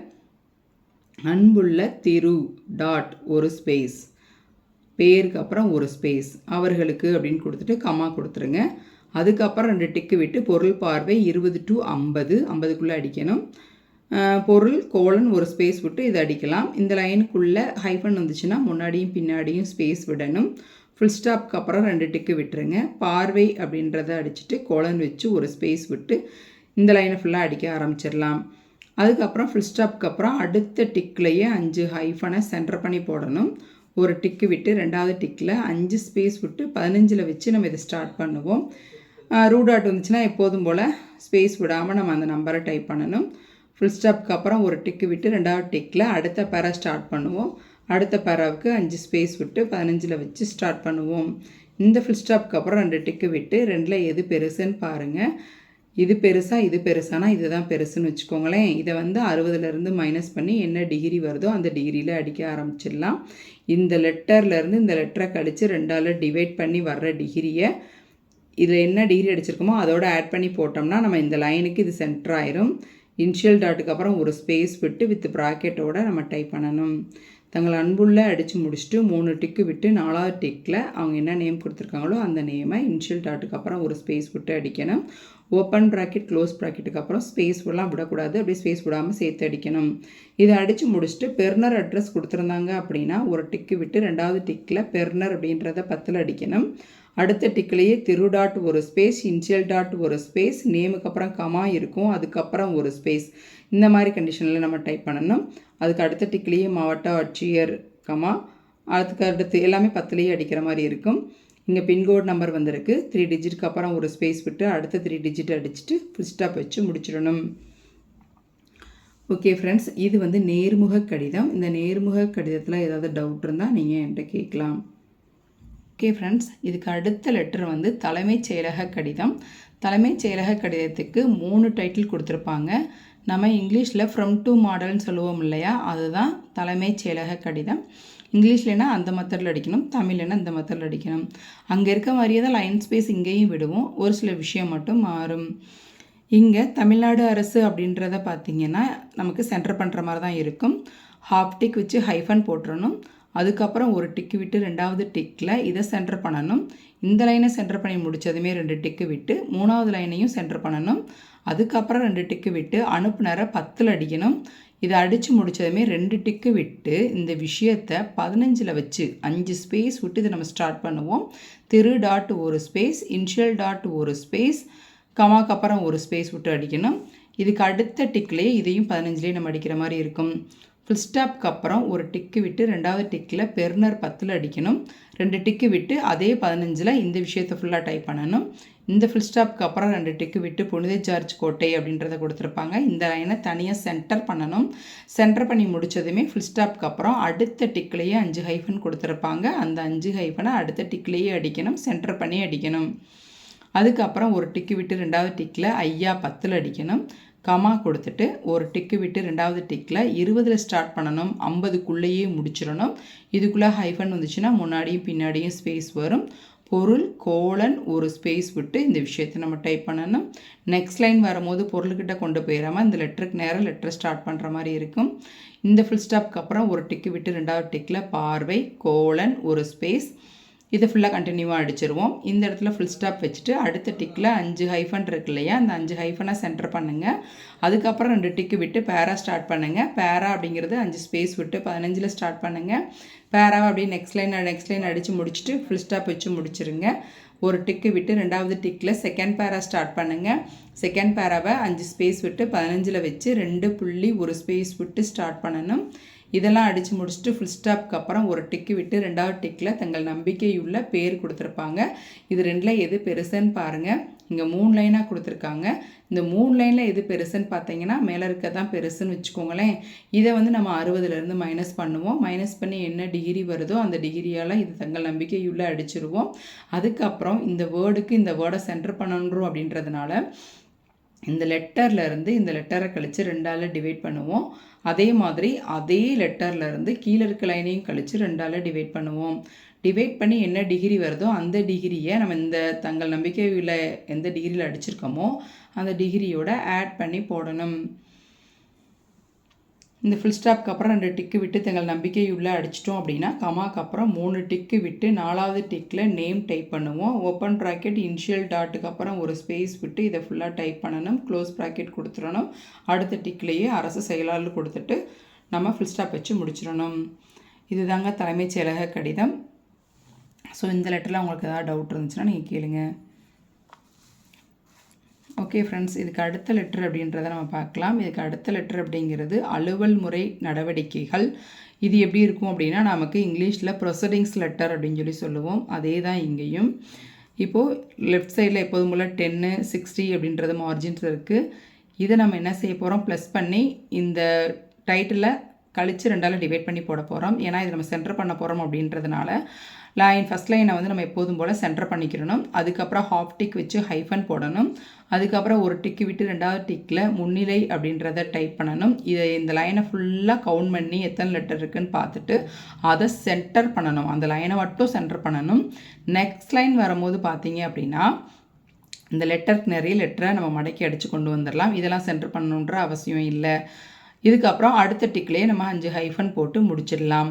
Speaker 1: அன்புள்ள திரு டாட் ஒரு ஸ்பேஸ். பேருக்கு அப்புறம் ஒரு ஸ்பேஸ் அவர்களுக்கு அப்படின்னு கொடுத்துட்டு கம்மா கொடுத்துருங்க. அதுக்கப்புறம் ரெண்டு டிக்கு விட்டு பொருள் பார்வை இருபது டு ஐம்பது. ஐம்பதுக்குள்ளே அடிக்கணும். பொருள் கோலன் ஒரு ஸ்பேஸ் விட்டு இதை அடிக்கலாம். இந்த லைனுக்குள்ளே ஹைஃபன் வந்துச்சுன்னா முன்னாடியும் பின்னாடியும் ஸ்பேஸ் விடணும். ஃபுல் ஸ்டாப்க்கு அப்புறம் ரெண்டு டிக்கு விட்டுருங்க. பார்வை அப்படின்றத அடிச்சுட்டு கோலன் வச்சு ஒரு ஸ்பேஸ் விட்டு இந்த லைனை ஃபுல்லாக அடிக்க ஆரம்பிச்சிடலாம். அதுக்கப்புறம் ஃபுல் ஸ்டாப்க்கு அப்புறம் அடுத்த டிக்லேயே அஞ்சு ஹைஃபனை சென்டர் பண்ணி போடணும். ஒரு டிக்கு விட்டு ரெண்டாவது டிக்கில் அஞ்சு ஸ்பேஸ் விட்டு பதினஞ்சில் வச்சு நம்ம இதை ஸ்டார்ட் பண்ணுவோம். ரூடாட் வந்துச்சுன்னா எப்போதும் போல் ஸ்பேஸ் விடாமல் நம்ம அந்த நம்பரை டைப் பண்ணணும். ஃபுல் ஸ்டாப்க்கு அப்புறம் ஒரு டிக்கு விட்டு ரெண்டாவது டிக்கில் அடுத்த பேரா ஸ்டார்ட் பண்ணுவோம். அடுத்த பேராவுக்கு அஞ்சு ஸ்பேஸ் விட்டு பதினஞ்சில் வச்சு ஸ்டார்ட் பண்ணுவோம். இந்த ஃபுல் ஸ்டாப்க்கு அப்புறம் ரெண்டு டிக்கு விட்டு ரெண்டில் எது பெருசுன்னு பாருங்கள் இது பெருசாக இது பெருசானா இதுதான் பெருசுன்னு வச்சுக்கோங்களேன். இதை வந்து அறுபதுலேருந்து மைனஸ் பண்ணி என்ன டிகிரி வருதோ அந்த டிகிரியில் அடிக்க ஆரம்பிச்சிடலாம். இந்த லெட்டர்லேருந்து இந்த லெட்டரை கழித்து ரெண்டால் டிவைட் பண்ணி வர்ற டிகிரியை இதில் என்ன டிகிரி அடிச்சிருக்கோமோ அதோட ஆட் பண்ணி போட்டோம்னா நம்ம இந்த லைனுக்கு இது சென்டர் ஆயிரும். இன்ஷியல் டாட்டுக்கு அப்புறம் ஒரு ஸ்பேஸ் விட்டு வித் ப்ராக்கெட்டோட நம்ம டைப் பண்ணணும். தங்கள் அன்புள்ள அடித்து முடிச்சுட்டு மூணு டிக்கு விட்டு நாலாவது டிக்கில் அவங்க என்ன நேம் கொடுத்துருக்காங்களோ அந்த நேமை இன்ஷியல் டாட்டுக்கு அப்புறம் ஒரு ஸ்பேஸ் விட்டு அடிக்கணும். ஓப்பன் ப்ராக்கெட் க்ளோஸ் ப்ராக்கெட்டுக்கு அப்புறம் ஸ்பேஸ் ஃபுல்லாக விடக்கூடாது. அப்படியே ஸ்பேஸ் விடாமல் சேர்த்து அடிக்கணும். இதை அடித்து முடிச்சுட்டு பெர்னர் அட்ரஸ் கொடுத்துருந்தாங்க அப்படின்னா ஒரு டிக்கு விட்டு ரெண்டாவது டிக்கில் பெர்னர் அப்படின்றத பத்தில் அடிக்கணும். அடுத்த டிக்கிலேயே திரு டாட் ஒரு ஸ்பேஸ் இன்ஷியல் டாட் ஒரு ஸ்பேஸ் நேமுக்கு அப்புறம் கமா இருக்கும் அதுக்கப்புறம் ஒரு ஸ்பேஸ் இந்த மாதிரி கண்டிஷனில் நம்ம டைப் பண்ணணும். அதுக்கு அடுத்த டிக்கிலேயே மாவட்ட ஆட்சியர் கமா அதுக்கு அடுத்து எல்லாமே பத்துலேயே அடிக்கிற மாதிரி இருக்கும். இங்கே பின்கோட் நம்பர் வந்திருக்கு. த்ரீ டிஜிட்க்கு அப்புறம் ஒரு ஸ்பேஸ் விட்டு அடுத்த த்ரீ டிஜிட் அடிச்சுட்டு ஃபுல் ஸ்டாப் வச்சு முடிச்சிடணும். ஓகே ஃப்ரெண்ட்ஸ் இது வந்து நேர்முக கடிதம். இந்த நேர்முக கடிதத்தில் ஏதாவது டவுட் இருந்தால் நீங்கள் என்கிட்ட கேட்கலாம். ஓகே ஃப்ரெண்ட்ஸ் இதுக்கு அடுத்த லெட்டர் வந்து தலைமைச் செயலக கடிதம். தலைமைச் செயலக கடிதத்துக்கு மூணு டைட்டில் கொடுத்துருப்பாங்க. நம்ம இங்கிலீஷில் ஃப்ரம் டு மாடல்னு சொல்லுவோம் இல்லையா? அதுதான் தலைமைச் செயலக கடிதம். இங்கிலீஷ்லனா அந்த மெத்தடில் அடிக்கணும் தமிழ்லனா இந்த மெத்தடில் அடிக்கணும். அங்கே இருக்க மாதிரியே தான் லைன் ஸ்பேஸ் இங்கேயும் விடுவோம். ஒரு சில விஷயம் மட்டும் மாறும். இங்கே தமிழ்நாடு அரசு அப்படின்றத பார்த்திங்கன்னா நமக்கு சென்டர் பண்ணுற மாதிரி தான் இருக்கும். ஹாஃப் டிக் வச்சு ஹைஃபன் போட்டுறணும். அதுக்கப்புறம் ஒரு டிக்கு விட்டு ரெண்டாவது டிக்கில் இதை சென்டர் பண்ணணும். இந்த லைனை சென்டர் பண்ணி முடித்ததுமே ரெண்டு டிக்கு விட்டு மூணாவது லைனையும் சென்டர் பண்ணணும். அதுக்கப்புறம் ரெண்டு டிக்கு விட்டு அனுப்புனரை பத்தில் அடிக்கணும். இதை அடித்து முடித்ததுமே ரெண்டு டிக்கு விட்டு இந்த விஷயத்தை பதினஞ்சில் வச்சு அஞ்சு ஸ்பேஸ் விட்டு இதை நம்ம ஸ்டார்ட் பண்ணுவோம். திரு டாட் ஒரு ஸ்பேஸ் இன்ஷியல் டாட் ஒரு ஸ்பேஸ் கமாக்கு அப்புறம் ஒரு ஸ்பேஸ் விட்டு அடிக்கணும். இதுக்கு அடுத்த டிக்லேயே இதையும் பதினஞ்சுலேயே நம்ம அடிக்கிற மாதிரி இருக்கும். ஃபுல் ஸ்டாப்க்கு அப்புறம் ஒரு டிக்கு விட்டு ரெண்டாவது டிக்கில் பெர்னர் பத்தில் அடிக்கணும். ரெண்டு டிக்கு விட்டு அதே பதினஞ்சில் இந்த விஷயத்தை ஃபுல்லாக டைப் பண்ணணும். இந்த ஃபுல் ஸ்டாப்க்கு அப்புறம் ரெண்டு டிக்கு விட்டு புனித ஜார்ஜ் கோட்டை அப்படின்றத கொடுத்துருப்பாங்க. இந்த லைனை தனியாக சென்டர் பண்ணணும். சென்டர் பண்ணி முடித்ததுமே ஃபுல் ஸ்டாப்க்கு அப்புறம் அடுத்த டிக்லேயே அஞ்சு ஹைஃபன் கொடுத்துருப்பாங்க. அந்த அஞ்சு ஹைஃபனை அடுத்த டிக்லேயே அடிக்கணும். சென்டர் பண்ணி அடிக்கணும். அதுக்கப்புறம் ஒரு டிக்கு விட்டு ரெண்டாவது டிக்கில் ஐயா பத்தில் அடிக்கணும். கமா கொடுத்துட்டு ஒரு டிக்கு விட்டு ரெண்டாவது டிக்கில் இருபதில் ஸ்டார்ட் பண்ணணும். ஐம்பதுக்குள்ளேயே முடிச்சிடணும். இதுக்குள்ளே ஹைஃபன் வந்துச்சுன்னா முன்னாடியும் பின்னாடியும் ஸ்பேஸ் வரும். பொருள் கோலன் ஒரு ஸ்பேஸ் விட்டு இந்த விஷயத்தை நம்ம டைப் பண்ணணும். நெக்ஸ்ட் லைன் வரும்போது பொருள்கிட்ட கொண்டு போயிடாமல் இந்த லெட்டருக்கு நேரம் லெட்டர் ஸ்டார்ட் பண்ணுற மாதிரி இருக்கும். இந்த ஃபுல் ஸ்டாப்க்கு அப்புறம் ஒரு டிக்கு விட்டு ரெண்டாவது டிக்கில் பார்வை கோலன் ஒரு ஸ்பேஸ் இது ஃபுல்லாக கண்டினியூவாக அடிச்சிருவோம். இந்த இடத்துல ஃபுல் ஸ்டாப் வச்சுட்டு அடுத்த டிக்கில் அஞ்சு ஹைஃபன் இருக்கு இல்லையா? அந்த அஞ்சு ஹைஃபனை சென்டர் பண்ணுங்கள் அதுக்கப்புறம் ரெண்டு டிக்கு விட்டு பேரா ஸ்டார்ட் பண்ணுங்கள் பேரா அப்படிங்கிறது அஞ்சு ஸ்பேஸ் விட்டு பதினஞ்சில் ஸ்டார்ட் பண்ணுங்கள் பேராவை அப்படியே நெக்ஸ்ட் லைன் நெக்ஸ்ட் லைன் அடித்து முடிச்சுட்டு ஃபுல் ஸ்டாப் வச்சு முடிச்சிருங்க. ஒரு டிக்கு விட்டு ரெண்டாவது டிக்கில் செகண்ட் பேரா ஸ்டார்ட் பண்ணுங்கள் செகண்ட் பேராவை அஞ்சு ஸ்பேஸ் விட்டு பதினஞ்சில் வச்சு ரெண்டு புள்ளி ஒரு ஸ்பேஸ் விட்டு ஸ்டார்ட் பண்ணணும். இதெல்லாம் அடித்து முடிச்சுட்டு ஃபுல் ஸ்டாப்க்கு அப்புறம் ஒரு டிக்கு விட்டு ரெண்டாவது டிக்கில் தங்கள் நம்பிக்கையுள்ள பேர் கொடுத்துருப்பாங்க. இது ரெண்டில் எது பெருசுன்னு பாருங்கள் இங்கே மூணு லைனாக கொடுத்துருக்காங்க. இந்த மூணு லைனில் எது பெருசுன்னு பார்த்தீங்கன்னா மேலே இருக்க தான் பெருசுன்னு வச்சுக்கோங்களேன். இதை வந்து நம்ம அறுபதுலேருந்து மைனஸ் பண்ணுவோம். மைனஸ் பண்ணி என்ன டிகிரி வருதோ அந்த டிகிரியால் இது தங்கள் நம்பிக்கையுள்ள அடிச்சிருவோம். அதுக்கப்புறம் இந்த வேர்டுக்கு இந்த வேர்டை சென்டர் பண்ணணும் அப்படின்றதுனால இந்த லெட்டர்லேருந்து இந்த லெட்டரை கழித்து ரெண்டால் டிவைட் பண்ணுவோம். அதே மாதிரி அதே லெட்டர்லேருந்து கீழே இருக்க லைனையும் கழித்து ரெண்டால் டிவைட் பண்ணுவோம். டிவைட் பண்ணி என்ன டிகிரி வருதோ அந்த டிகிரியை நம்ம இந்த தங்கள் நம்பிக்கையில் எந்த டிகிரியில் அடிச்சிருக்கோமோ அந்த டிகிரியோட ஆட் பண்ணி போடணும். இந்த ஃபுல் ஸ்டாப்க்கு அப்புறம் ரெண்டு டிக்கு விட்டு தங்கள் நம்பிக்கை உள்ளே அடிச்சிட்டோம் அப்படின்னா கமாக்கு அப்புறம் மூணு டிக்கு விட்டு நாலாவது டிக்கில் நேம் டைப் பண்ணுவோம். ஓப்பன் ப்ராக்கெட் இன்ஷியல் டாட்டுக்கு அப்புறம் ஒரு ஸ்பேஸ் விட்டு இதை ஃபுல்லாக டைப் பண்ணணும். க்ளோஸ் ப்ராக்கெட் கொடுத்துடணும். அடுத்த டிக்லேயே அரசு செயலாளர் கொடுத்துட்டு நம்ம ஃபுல் ஸ்டாப் வச்சு முடிச்சிடணும். இதுதாங்க தலைமைச் செயலக கடிதம். ஸோ இந்த லெட்டரில் உங்களுக்கு ஏதாவது டவுட் இருந்துச்சுன்னா நீங்கள் கேளுங்கள் ஓகே ஃப்ரெண்ட்ஸ் இதுக்கு அடுத்த லெட்டர் அப்படின்றத நம்ம பார்க்கலாம். இதுக்கு அடுத்த லெட்டர் அப்படிங்கிறது அலுவல் முறை நடவடிக்கைகள். இது எப்படி இருக்கும் அப்படின்னா நமக்கு இங்கிலீஷில் ப்ரொசடிங்ஸ் லெட்டர் அப்படின்னு சொல்லி சொல்லுவோம். அதே தான் இங்கேயும் இப்போது லெஃப்ட் சைடில் எப்போதும் போல் டென்னு சிக்ஸ்டி அப்படின்றது மார்ஜின்ஸ் இருக்குது இதை நம்ம என்ன செய்ய போகிறோம் ப்ளஸ் பண்ணி இந்த டைட்டில் கழித்து ரெண்டால் டிவைட் பண்ணி போட போகிறோம் ஏன்னா இது நம்ம சென்டர் பண்ண போகிறோம் அப்படின்றதுனால லைன் ஃபஸ்ட் லைனை வந்து நம்ம எப்போதும் போல் சென்டர் பண்ணிக்கிறணும் அதுக்கப்புறம் ஹாஃப் டிக் வச்சு ஹைஃபன் போடணும். அதுக்கப்புறம் ஒரு டிக்கு விட்டு ரெண்டாவது டிக்கில் முன்னிலை அப்படின்றத டைப் பண்ணணும். இதை இந்த லைனை ஃபுல்லாக கவுண்ட் பண்ணி எத்தனை லெட்டர் இருக்குன்னு பார்த்துட்டு அதை சென்டர் பண்ணணும். அந்த லைனை மட்டும் சென்டர் பண்ணணும். நெக்ஸ்ட் லைன் வரும்போது பார்த்தீங்க அப்படின்னா இந்த லெட்டருக்கு நிறைய லெட்டரை நம்ம மடக்கி அடித்து கொண்டு வந்துடலாம். இதெல்லாம் சென்டர் பண்ணணுன்ற அவசியம் இல்லை. இதுக்கப்புறம் அடுத்த டிக்லேயே நம்ம அஞ்சு ஹைஃபன் போட்டு முடிச்சிடலாம்.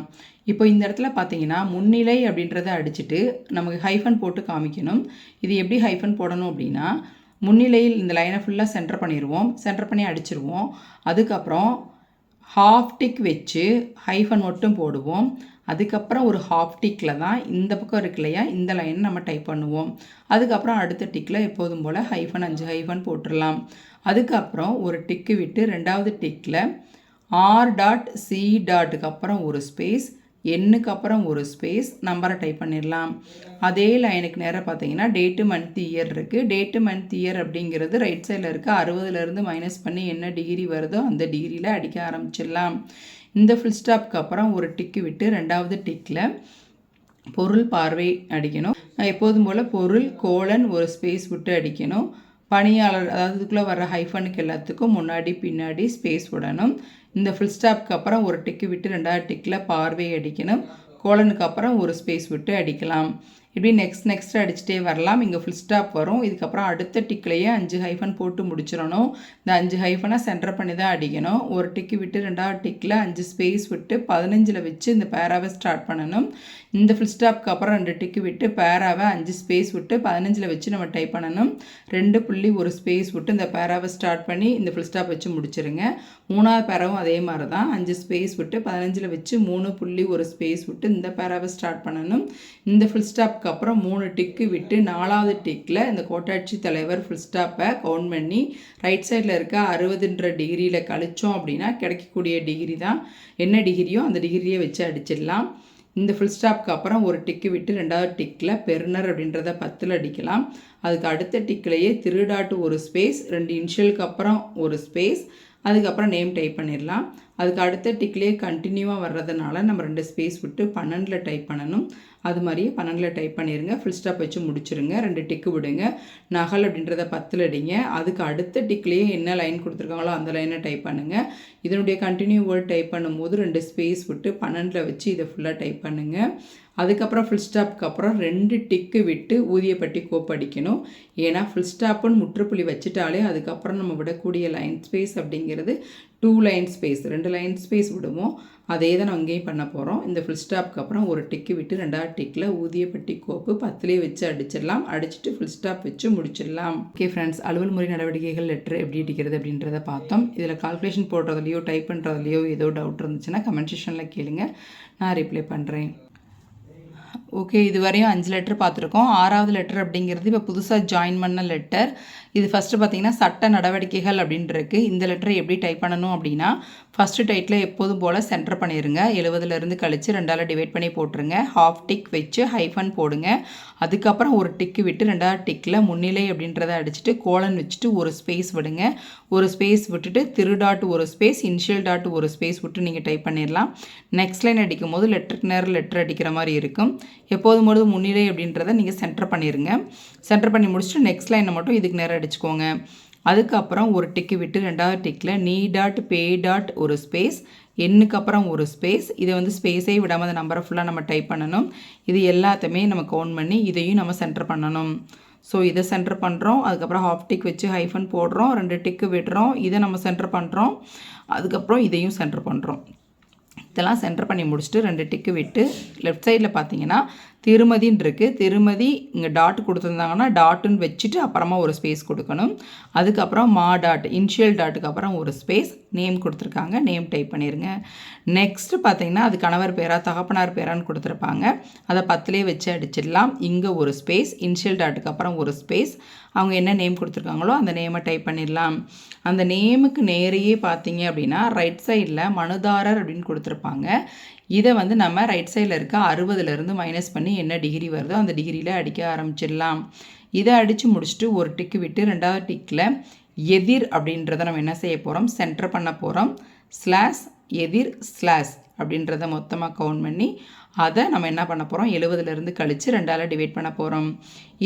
Speaker 1: இப்போ இந்த இடத்துல பார்த்தீங்கன்னா முன்னிலை அப்படின்றத அடிச்சுட்டு நமக்கு ஹைஃபன் போட்டு காமிக்கணும். இது எப்படி ஹைஃபன் போடணும் அப்படின்னா முன்னிலையில் இந்த லைனை ஃபுல்லாக சென்டர் பண்ணிடுவோம். சென்டர் பண்ணி அடிச்சிருவோம். அதுக்கப்புறம் ஹாஃப் டிக் வச்சு ஹைஃபன் மட்டும் போடுவோம். அதுக்கப்புறம் ஒரு ஹாஃப் டிக்கில் தான் இந்த பக்கம் இருக்கு இல்லையா இந்த லைன் நம்ம டைப் பண்ணுவோம். அதுக்கப்புறம் அடுத்த டிக்கில் எப்போதும் போல் ஹைஃபன் அஞ்சு ஹைஃபன் போட்டுடலாம். அதுக்கப்புறம் ஒரு டிக்கு விட்டு ரெண்டாவது டிக்கில் ஆர் டாட் சி டாட்டுக்கு அப்புறம் ஒரு ஸ்பேஸ் எண்ணுக்கு அப்புறம் ஒரு ஸ்பேஸ் நம்பரை டைப் பண்ணிடலாம். அதே லைனுக்கு நேராக பார்த்தீங்கன்னா டேட்டு மந்த் இயர் இருக்குது டேட்டு மந்த் இயர் அப்படிங்கிறது ரைட் சைடில் இருக்க அறுபதுலேருந்து மைனஸ் பண்ணி என்ன டிகிரி வருதோ அந்த டிகிரியில் அடிக்க ஆரம்பிச்சிடலாம். இந்த ஃபுல் ஸ்டாப்க்கு அப்புறம் ஒரு டிக்கு விட்டு ரெண்டாவது டிக்கில் பொருள் பார்வை அடிக்கணும். எப்போதும் போல் பொருள் கோலன் ஒரு ஸ்பேஸ் விட்டு அடிக்கணும். பணியாளர் அதாவது இதுக்குள்ளே வர ஹைஃபனுக்கு எல்லாத்துக்கும் முன்னாடி பின்னாடி ஸ்பேஸ் விடணும். இந்த ஃபுல் ஸ்டாப்க்கு அப்புறம் ஒரு டிக்கு விட்டு ரெண்டாவது டிக்கில் பார்வை அடிக்கணும். கோலனுக்கு அப்புறம் ஒரு ஸ்பேஸ் விட்டு அடிக்கலாம். இப்படி நெக்ஸ்ட் நெக்ஸ்ட் அடிச்சுட்டே வரலாம். இங்கே ஃபுல் ஸ்டாப் வரும். இதுக்கப்புறம் அடுத்த டிக்லேயே அஞ்சு ஹைஃபன் போட்டு முடிச்சிடணும். இந்த அஞ்சு ஹைஃபனை சென்டர் பண்ணி தான் அடிக்கணும். ஒரு டிக்கு விட்டு ரெண்டாவது டிக்கில் அஞ்சு ஸ்பேஸ் விட்டு பதினஞ்சில் வச்சு இந்த பேராவை ஸ்டார்ட் பண்ணணும். இந்த ஃபுல் ஸ்டாப்க்கு அப்புறம் ரெண்டு டிக்கு விட்டு பேராவை அஞ்சு ஸ்பேஸ் விட்டு பதினஞ்சில் வச்சு நம்ம டைப் பண்ணணும். ரெண்டு புள்ளி ஒரு ஸ்பேஸ் விட்டு இந்த பேராவை ஸ்டார்ட் பண்ணி இந்த ஃபுல் ஸ்டாப் வச்சு முடிச்சிருங்க. மூணாவது பேராவும் அதே மாதிரி தான் அஞ்சு ஸ்பேஸ் விட்டு பதினஞ்சில் வச்சு மூணு புள்ளி ஒரு ஸ்பேஸ் விட்டு இந்த பேராவை ஸ்டார்ட் பண்ணணும். இந்த ஃபுல் ஸ்டாப்க்கு அப்புறம் மூணு டிக்கு விட்டு நாலாவது டிக்கில் இந்த கோட்டாட்சி தலைவர் ஃபுல் ஸ்டாப்பை கவுண்ட் பண்ணி ரைட் சைடில் இருக்க அறுபதுன்ற டிகிரியில் கழிச்சோம் அப்படின்னா கிடைக்கக்கூடிய டிகிரி தான். என்ன டிகிரியோ அந்த டிகிரியை வச்சு அடிச்சிடலாம். இந்த ஃபுல் ஸ்டாப்க்கு அப்புறம் ஒரு டிக்கு விட்டு ரெண்டாவது டிக்கில் பெருனர் அப்படின்றத பத்தில் அடிக்கலாம். அதுக்கு அடுத்த டிக்கிலேயே திருடாட்டு ஒரு ஸ்பேஸ் ரெண்டு இன்ஷியலுக்கு அப்புறம் ஒரு ஸ்பேஸ் அதுக்கப்புறம் நேம் டைப் பண்ணிடலாம். அதுக்கு அடுத்த டிக்லேயே கண்டினியூவாக வர்றதுனால நம்ம ரெண்டு ஸ்பேஸ் விட்டு பன்னெண்டில் டைப் பண்ணணும். அது மாதிரியே பன்னெண்டில் டைப் பண்ணிடுங்க ஃபுல் ஸ்டாப் வச்சு முடிச்சுருங்க. ரெண்டு டிக்கு விடுங்க. நகல் அப்படின்றத பத்தில் அடிங்க. அதுக்கு அடுத்த டிக்லேயே என்ன லைன் கொடுத்துருக்காங்களோ அந்த லைனை டைப் பண்ணுங்கள் இதனுடைய கண்டினியூ வேர்ட் டைப் பண்ணும்போது ரெண்டு ஸ்பேஸ் விட்டு பன்னெண்டில் வச்சு இதை ஃபுல்லாக டைப் பண்ணுங்கள் அதுக்கப்புறம் ஃபுல் ஸ்டாப்க்கு அப்புறம் ரெண்டு டிக்கு விட்டு ஊதியப்பட்டி கோப்படிக்கணும் ஏன்னா ஃபுல் ஸ்டாப்புன்னு முற்றுப்புள்ளி வச்சுட்டாலே அதுக்கப்புறம் நம்ம விடக்கூடிய லைன் ஸ்பேஸ் அப்படிங்கிறது டூ லைன் ஸ்பேஸ் ரெண்டு லைன் ஸ்பேஸ் விடுவோம். அதே தான் நம்ம அங்கேயும் பண்ண போகிறோம் இந்த ஃபுல் ஸ்டாப்க்கு அப்புறம் ஒரு டிக்கு விட்டு ரெண்டாவது டிக்கில் ஊதியப்பட்டி கோப்பு பத்துலேயே வச்சு அடிச்சிடலாம். அடிச்சுட்டு ஃபுல் ஸ்டாப் வச்சு முடிச்சிடலாம். ஓகே ஃப்ரெண்ட்ஸ் அலுவல் முறை நடவடிக்கைகள் லெட்டர் எப்படி அடிக்கிறது அப்படின்றத பார்த்தோம். இதில் கால்குலேஷன் போடுறதுலையோ டைப் பண்ணுறதுலையோ ஏதோ டவுட் இருந்துச்சுன்னா கமெண்ட் செக்ஷனில் கேளுங்க. நான் ரிப்ளை பண்ணுறேன் ஓகே இது வரையும் அஞ்சு லெட்டர் பார்த்துருக்கோம். ஆறாவது லெட்டர் அப்படிங்கிறது இப்போ புதுசாக ஜாயின் பண்ண லெட்டர் இது ஃபஸ்ட்டு பார்த்தீங்கன்னா சட்ட நடவடிக்கைகள் அப்படின்ட்டுருக்கு இந்த லெட்டரை எப்படி டைப் பண்ணணும் அப்படின்னா ஃபஸ்ட்டு டைட்டில் எப்போதும் போல் சென்டர் பண்ணிடுங்க எழுபதுலேருந்து கழித்து ரெண்டால் டிவைட் பண்ணி போட்டுருங்க. ஹாஃப் டிக் வச்சு ஹைஃபன் போடுங்க. அதுக்கப்புறம் ஒரு டிக்கு விட்டு ரெண்டாவது டிக்கில் முன்னிலை அப்படின்றத அடிச்சுட்டு கோலன் வச்சுட்டு ஒரு ஸ்பேஸ் விடுங்க. ஒரு ஸ்பேஸ் விட்டுட்டு திரு டாட் ஒரு ஸ்பேஸ் இன்ஷியல் டாட் ஒரு ஸ்பேஸ் விட்டு நீங்கள் டைப் பண்ணிடலாம் நெக்ஸ்ட் லைன் அடிக்கும் போது லெட்டருக்கு நேரம் லெட்டர் அடிக்கிற மாதிரி இருக்கும். எப்போதும் போது முன்னிலை அப்படின்றத நீங்கள் சென்டர் பண்ணிடுங்க சென்டர் பண்ணி முடிச்சுட்டு நெக்ஸ்ட் லைனை மட்டும் இதுக்கு நேரம் அடிச்சுக்கோங்க. அதுக்கப்புறம் ஒரு டிக்கு விட்டு ரெண்டாவது டிக்கில் நீ டாட் பே டாட் ஒரு ஸ்பேஸ் எண்ணுக்கு அப்புறம் ஒரு ஸ்பேஸ். இதை வந்து ஸ்பேஸே விடாமல் அந்த நம்பரை ஃபுல்லாக நம்ம டைப் பண்ணணும். இது எல்லாத்தையுமே நம்ம கவுண்ட் பண்ணி இதையும் நம்ம சென்டர் பண்ணணும். ஸோ இதை சென்டர் பண்ணுறோம் அதுக்கப்புறம் ஹாஃப் டிக் வச்சு ஹைஃபன் போடுறோம். ரெண்டு டிக்கு விடுறோம். இதை நம்ம சென்டர் பண்ணுறோம் அதுக்கப்புறம் இதையும் சென்டர் பண்ணுறோம் இதெல்லாம் சென்டர் பண்ணி முடிச்சுட்டு ரெண்டு டிக்கு விட்டு லெஃப்ட் சைடில் பார்த்தீங்கன்னா திருமதின்னு இருக்குது திருமதி இங்கே டாட் கொடுத்துருந்தாங்கன்னா டாட்டுன்னு வச்சுட்டு அப்புறமா ஒரு ஸ்பேஸ் கொடுக்கணும். அதுக்கப்புறம் மா டாட் இன்ஷியல் டாட்டுக்கு அப்புறம் ஒரு ஸ்பேஸ் நேம் கொடுத்துருக்காங்க. நேம் டைப் பண்ணிடுங்க நெக்ஸ்ட்டு பார்த்தீங்கன்னா அது கணவர் பேரா தகப்பனார் பேரான்னு கொடுத்துருப்பாங்க. அதை பத்துலேயே வச்சு அடிச்சிடலாம். இங்கே ஒரு ஸ்பேஸ் இன்ஷியல் டாட்டுக்கு அப்புறம் ஒரு ஸ்பேஸ் அவங்க என்ன நேம் கொடுத்துருக்காங்களோ அந்த நேமை டைப் பண்ணிடலாம். அந்த நேமுக்கு நேரையே பார்த்தீங்க அப்படின்னா ரைட் சைடில் மனுதாரர் அப்படின்னு கொடுத்துருப்பாங்க. இதை வந்து நம்ம ரைட் சைடில் இருக்க அறுபதுலேருந்து மைனஸ் பண்ணி என்ன டிகிரி வருதோ அந்த டிகிரியில் அடிக்க ஆரம்பிச்சிடலாம். இதை அடித்து முடிச்சுட்டு ஒரு டிக்கு விட்டு ரெண்டாவது டிக்கில் எதிர் அப்படின்றத நம்ம என்ன செய்ய போகிறோம் சென்டர் பண்ண போகிறோம் ஸ்லாஸ் எதிர் ஸ்லாஸ் அப்படின்றத மொத்தமாக கவுண்ட் பண்ணி அதை நம்ம என்ன பண்ண போகிறோம் எழுபதுலேருந்து கழித்து ரெண்டால் டிவைட் பண்ண போகிறோம்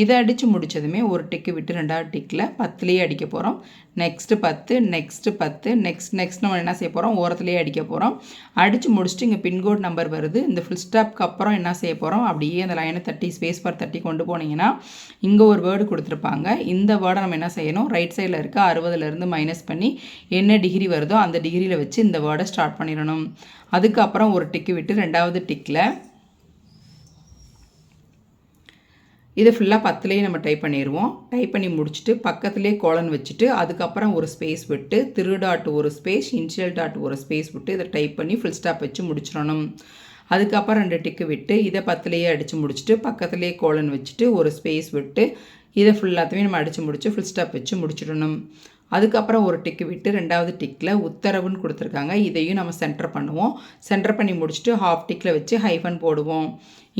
Speaker 1: இதை அடித்து முடித்ததுமே ஒரு டிக்கு விட்டு ரெண்டாவது டிக்கில் பத்துலேயே அடிக்க போகிறோம் நெக்ஸ்ட்டு பத்து நெக்ஸ்ட்டு பத்து நெக்ஸ்ட் நெக்ஸ்ட் நம்ம என்ன செய்ய போகிறோம் ஓரத்துலேயே அடிக்க போகிறோம் அடித்து முடிச்சுட்டு இங்கே பின்கோட் நம்பர் வருது. இந்த ஃபுல் ஸ்டாப்க்கு அப்புறம் என்ன செய்ய போகிறோம் அப்படியே அந்த லைனை தட்டி ஸ்பேஸ் பார் தட்டி கொண்டு போனீங்கன்னா இங்கே ஒரு வேர்டு கொடுத்துருப்பாங்க. இந்த வேர்டை நம்ம என்ன செய்யணும்? ரைட் சைடில் இருக்க அறுபதுலேருந்து மைனஸ் பண்ணி என்ன டிகிரி வருதோ அந்த டிகிரியில் வச்சு இந்த வேர்டை ஸ்டார்ட் பண்ணிடணும். அதுக்கப்புறம் ஒரு டிக்கு விட்டு ரெண்டாவது டிக்கில் இதை ஃபுல்லாக பத்துலேயே நம்ம டைப் பண்ணிடுவோம் டைப் பண்ணி முடிச்சுட்டு பக்கத்துலேயே கோலன் வச்சுட்டு அதுக்கப்புறம் ஒரு ஸ்பேஸ் விட்டு திரு டாட் ஒரு ஸ்பேஸ் இன்ஷியல் டாட் ஒரு ஸ்பேஸ் விட்டு இதை டைப் பண்ணி ஃபுல் ஸ்டாப் வச்சு முடிச்சிடணும். அதுக்கப்புறம் ரெண்டு டிக்கு விட்டு இதை பத்துலேயே அடித்து முடிச்சுட்டு பக்கத்துலேயே கோலன் வச்சுட்டு ஒரு ஸ்பேஸ் விட்டு இதை ஃபுல்லாத்தையுமே நம்ம அடித்து முடித்து ஃபுல் ஸ்டாப் வச்சு முடிச்சிடணும். அதுக்கப்புறம் ஒரு டிக்கு விட்டு ரெண்டாவது டிக்கில் உத்தரவுன்னு கொடுத்துருக்காங்க. இதையும் நம்ம சென்டர் பண்ணுவோம். சென்டர் பண்ணி முடிச்சுட்டு ஹாஃப் டிக்கில் வச்சு ஹைஃபன் போடுவோம்.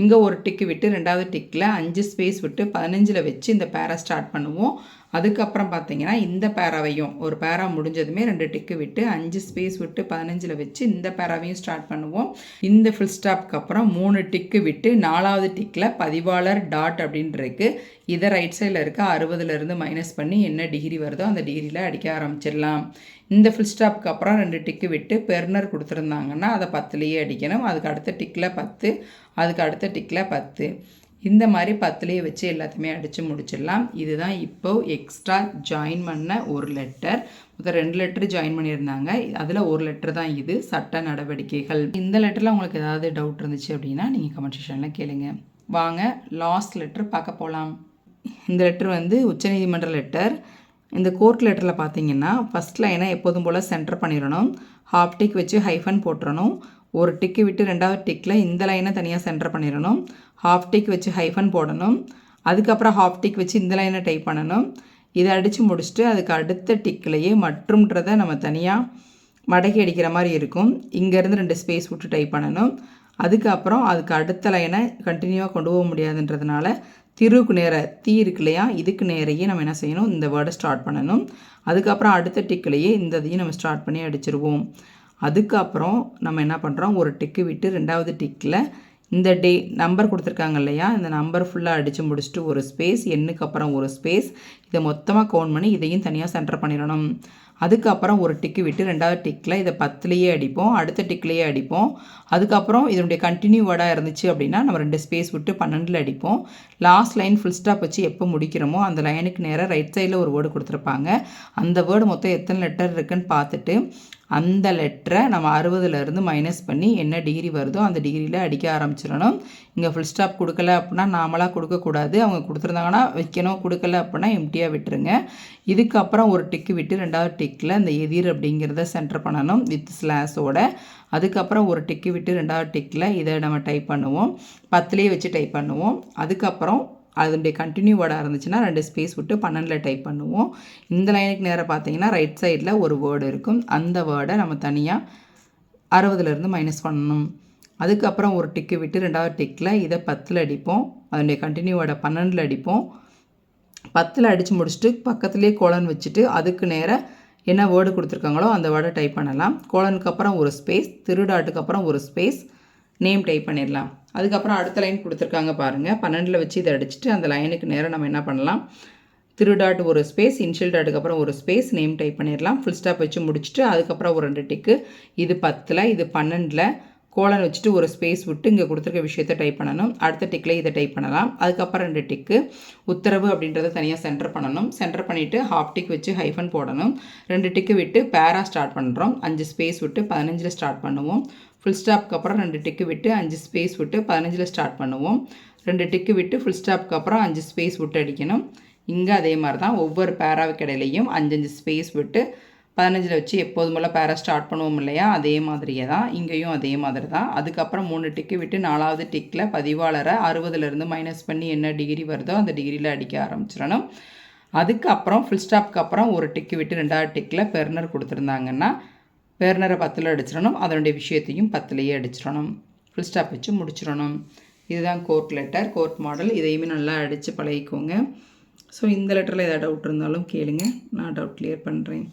Speaker 1: இங்கே ஒரு டிக்கு விட்டு ரெண்டாவது டிக்கில் அஞ்சு ஸ்பேஸ் விட்டு பதினஞ்சில் வச்சு இந்த பேரை ஸ்டார்ட் பண்ணுவோம். அதுக்கப்புறம் பார்த்தீங்கன்னா இந்த பேராவையும் ஒரு பேரா முடிஞ்சதுமே ரெண்டு டிக்கு விட்டு அஞ்சு ஸ்பேஸ் விட்டு பதினஞ்சில் வச்சு இந்த பேராவையும் ஸ்டார்ட் பண்ணுவோம். இந்த ஃபுல் ஸ்டாப்க்கு அப்புறம் மூணு டிக்கு விட்டு நாலாவது டிக்கில் பதிவாளர் டாட் அப்படின்றிருக்கு இதை ரைட் சைடில் இருக்க அறுபதுலேருந்து மைனஸ் பண்ணி என்ன டிகிரி வருதோ அந்த டிகிரியில் அடிக்க ஆரம்பிச்சிடலாம். இந்த ஃபுல் ஸ்டாப்க்கு அப்புறம் ரெண்டு டிக்கு விட்டு பெர்னர் கொடுத்துருந்தாங்கன்னா அதை பத்துலேயே அடிக்கணும். அதுக்கு அடுத்த டிக்கில் பத்து அதுக்கு அடுத்த டிக்கில் பத்து. இந்த மாதிரி பத்துலேயே வச்சு எல்லாத்தையுமே அடித்து முடிச்சிடலாம். இதுதான் இப்போ எக்ஸ்ட்ரா ஜாயின் பண்ண ஒரு லெட்டர் மொத்தம் ரெண்டு லெட்டர் ஜாயின் பண்ணியிருந்தாங்க. அதில் ஒரு லெட்டர் தான் இது சட்ட நடவடிக்கைகள். இந்த லெட்டரில் உங்களுக்கு ஏதாவது டவுட் இருந்துச்சு அப்படின்னா நீங்கள் கமெண்ட் செக்ஷனில் கேளுங்க. வாங்க லாஸ்ட் லெட்டர் பார்க்க போகலாம் இந்த லெட்டர் வந்து உச்சநீதிமன்ற லெட்டர் இந்த கோர்ட் லெட்டரில் பார்த்தீங்கன்னா ஃபஸ்ட் லைனை எப்போதும் போல் சென்டர் பண்ணிடணும். ஹாஃப் டிக் வச்சு ஹைஃபன் போட்டுறணும். ஒரு டிக்கு விட்டு ரெண்டாவது டிக்கில் இந்த லைனை தனியாக சென்டர் பண்ணிடணும். ஹாஃப் டிக் வச்சு ஹைஃபன் போடணும். அதுக்கப்புறம் ஹாஃப் டிக் வச்சு இந்த லைனை டைப் பண்ணணும். இதை அடித்து முடிச்சுட்டு அதுக்கு அடுத்த டிக்லேயே மற்றும்ன்றதை நம்ம தனியாக மடக்கி அடிக்கிற மாதிரி இருக்கும். இங்கேருந்து ரெண்டு ஸ்பேஸ் விட்டு டைப் பண்ணணும். அதுக்கப்புறம் அதுக்கு அடுத்த லைனை கண்டினியூவாக கொண்டு போக முடியாதுன்றதுனால திருவுக்கு நேர தீ இருக்கு இல்லையா இதுக்கு நேரையே நம்ம என்ன செய்யணும் இந்த வேர்டை ஸ்டார்ட் பண்ணணும். அதுக்கப்புறம் அடுத்த டிக்கிலேயே இந்த இதையும் நம்ம ஸ்டார்ட் பண்ணி அடிச்சிருவோம். அதுக்கப்புறம் நம்ம என்ன பண்ணுறோம் ஒரு டிக்கு விட்டு ரெண்டாவது டிக்கில் இந்த டே நம்பர் கொடுத்துருக்காங்க இல்லையா? இந்த நம்பர் ஃபுல்லாக அடித்து முடிச்சுட்டு ஒரு ஸ்பேஸ் எண்ணுக்கு அப்புறம் ஒரு ஸ்பேஸ் இதை மொத்தமாக கவுண்ட் பண்ணி இதையும் தனியாக சென்டர் பண்ணிடணும். அதுக்கப்புறம் ஒரு டிக்கு விட்டு ரெண்டாவது டிக்கில் இதை பத்துலேயே அடிப்போம் அடுத்த டிக்லேயே அடிப்போம். அதுக்கப்புறம் இதனுடைய கண்டினியூ வேர்டாக இருந்துச்சு அப்படின்னா நம்ம ரெண்டு ஸ்பேஸ் விட்டு பன்னெண்டில் அடிப்போம். லாஸ்ட் லைன் ஃபுல் ஸ்டாப் வச்சு எப்போ முடிக்கிறோமோ அந்த லைனுக்கு நேராக ரைட் சைடில் ஒரு வேர்டு கொடுத்துருப்பாங்க. அந்த வேர்டு மொத்தம் எத்தனை லெட்டர் இருக்குன்னு பார்த்துட்டு அந்த லெட்டரை நம்ம அறுபதுலேருந்து மைனஸ் பண்ணி என்ன டிகிரி வருதோ அந்த டிகிரியில் அடிக்க ஆரம்பிச்சிடணும். இங்கே ஃபுல் ஸ்டாப் கொடுக்கல அப்படின்னா நாமளாக கொடுக்கக்கூடாது. அவங்க கொடுத்துருந்தாங்கன்னா வைக்கணும். கொடுக்கல அப்படின்னா எம்டியாக விட்டுருங்க. இதுக்கப்புறம் ஒரு டிக்கு விட்டு ரெண்டாவது டிக்கில் இந்த எதிர் அப்படிங்கிறத சென்டர் பண்ணணும் வித் ஸ்லாஸோட அதுக்கப்புறம் ஒரு டிக்கு விட்டு ரெண்டாவது டிக்கில் இதை நம்ம டைப் பண்ணுவோம். பத்துலேயே வச்சு டைப் பண்ணுவோம். அதுக்கப்புறம் அதனுடைய கண்டினியூ வேர்டாக இருந்துச்சுன்னா ரெண்டு ஸ்பேஸ் விட்டு பன்னெண்டில் டைப் பண்ணுவோம். இந்த லைனுக்கு நேராக பார்த்தீங்கன்னா ரைட் சைடில் ஒரு வேர்டு இருக்கும். அந்த வேர்டை நம்ம தனியாக அறுபதுலேருந்து மைனஸ் பண்ணணும். அதுக்கப்புறம் ஒரு டிக்கு விட்டு ரெண்டாவது டிக்கில் இதை பத்தில் அடிப்போம். அதனுடைய கண்டினியூ வேர்டை பன்னெண்டில் அடிப்போம். பத்தில் அடித்து முடிச்சுட்டு பக்கத்துலேயே கோலன் வச்சுட்டு அதுக்கு நேராக என்ன வேர்டு கொடுத்துருக்காங்களோ அந்த வேர்டை டைப் பண்ணலாம். கோலனுக்கு அப்புறம் ஒரு ஸ்பேஸ் திருடாட்டுக்கு அப்புறம் ஒரு ஸ்பேஸ் நேம் டைப் பண்ணிடலாம். அதுக்கப்புறம் அடுத்த லைன் கொடுத்துருக்காங்க பாருங்கள் பன்னெண்டில் வச்சு இதை அடிச்சுட்டு அந்த லைனுக்கு நேரம் நம்ம என்ன பண்ணலாம்? திரு டாட் ஒரு ஸ்பேஸ் இன்ஷியல் டாட்டுக்கு அப்புறம் ஒரு ஸ்பேஸ் நேம் டைப் பண்ணிடலாம். ஃபுல் ஸ்டாப் வச்சு முடிச்சுட்டு அதுக்கப்புறம் ஒரு ரெண்டு டிக்கு இது பத்தில் இது பன்னெண்டில் கோலன் வச்சுட்டு ஒரு ஸ்பேஸ் விட்டு இங்கே கொடுத்துருக்க விஷயத்தை டைப் பண்ணணும். அடுத்த டிக்கில் இதை டைப் பண்ணலாம். அதுக்கப்புறம் ரெண்டு டிக்கு உத்தரவு அப்படின்றத தனியாக சென்டர் பண்ணணும். சென்டர் பண்ணிவிட்டு ஹாஃப் டிக் வச்சு ஹைஃபன் போடணும். ரெண்டு டிக்கு விட்டு பேரா ஸ்டார்ட் பண்ணுறோம் அஞ்சு ஸ்பேஸ் விட்டு பதினஞ்சில் ஸ்டார்ட் பண்ணுவோம். ஃபுல் ஸ்டாப்க்கு அப்புறம் ரெண்டு டிக்கு விட்டு அஞ்சு ஸ்பேஸ் விட்டு பதினஞ்சில் ஸ்டார்ட் பண்ணுவோம். ரெண்டு டிக்கு விட்டு ஃபுல் ஸ்டாப்க்கு அப்புறம் அஞ்சு ஸ்பேஸ் விட்டு அடிக்கணும். இங்கே அதே மாதிரி தான் ஒவ்வொரு பேராவுக்கு இடையிலையும் அஞ்சஞ்சு ஸ்பேஸ் விட்டு பதினஞ்சில் வச்சு எப்போதும் போல் பேரா ஸ்டார்ட் பண்ணுவோம் இல்லையா? அதே மாதிரியே தான். இங்கேயும் அதே மாதிரி தான். அதுக்கப்புறம் மூணு டிக்கு விட்டு நாலாவது டிக்கில் பதிவாளரை அறுபதுலேருந்து மைனஸ் பண்ணி என்ன டிகிரி வருதோ அந்த டிகிரியில் அடிக்க ஆரம்பிச்சிடணும். அதுக்கப்புறம் ஃபுல் ஸ்டாப்க்கு அப்புறம் ஒரு டிக்கு விட்டு ரெண்டாவது டிக்கில் பெர்னர் கொடுத்துருந்தாங்கன்னா பெர்னரை பத்தில் அடிச்சிடணும். அதனுடைய விஷயத்தையும் பத்துலேயே அடிச்சிடணும். ஃபுல் ஸ்டாப் வச்சு முடிச்சிடணும். இதுதான் கோர்ட் லெட்டர் கோர்ட் மாடல் இதையுமே நல்லா அடித்து பழகிக்கோங்க. ஸோ இந்த லெட்டரில் ஏதாவது டவுட் இருந்தாலும் கேளுங்க. நான் டவுட் கிளியர் பண்ணுறேன்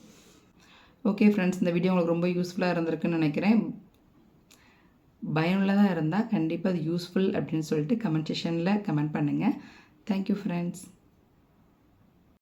Speaker 1: ஓகே ஃப்ரெண்ட்ஸ் இந்த வீடியோ உங்களுக்கு ரொம்ப யூஸ்ஃபுல்லாக இருந்திருக்குன்னு நினைக்கிறேன். பயனுள்ளதாக இருந்தால் கண்டிப்பாக அது யூஸ்ஃபுல் அப்படின்னு சொல்லிட்டு கமெண்ட் செஷனில் கமெண்ட் பண்ணுங்கள் தேங்க்யூ ஃப்ரெண்ட்ஸ்